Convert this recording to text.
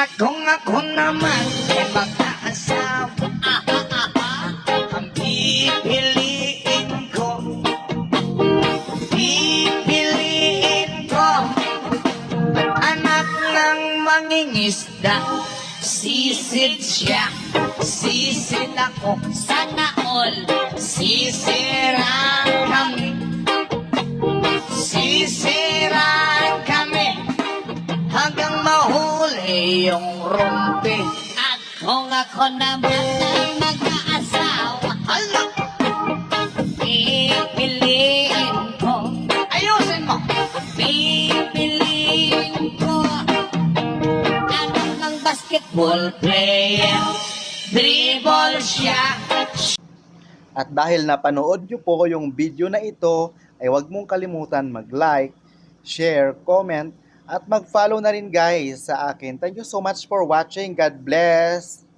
Akong ako naman ay mag-aasawa Ang pipiliin ko. Pipiliin ko. Anak ng mangingisda. Sisid siya. Sisid ako. Sana all. Sisiraan yung rumpi At kung ako naman ay mag-aasawa, Hala! pipiliin ko, Ayusin mo! pipiliin ko. Ano ng basketball Player Dribble siya At dahil napanood nyo po yung video na ito, ay huwag mong kalimutan mag-like, share, comment, at mag-follow na rin guys sa akin. Thank you so much for watching. God bless!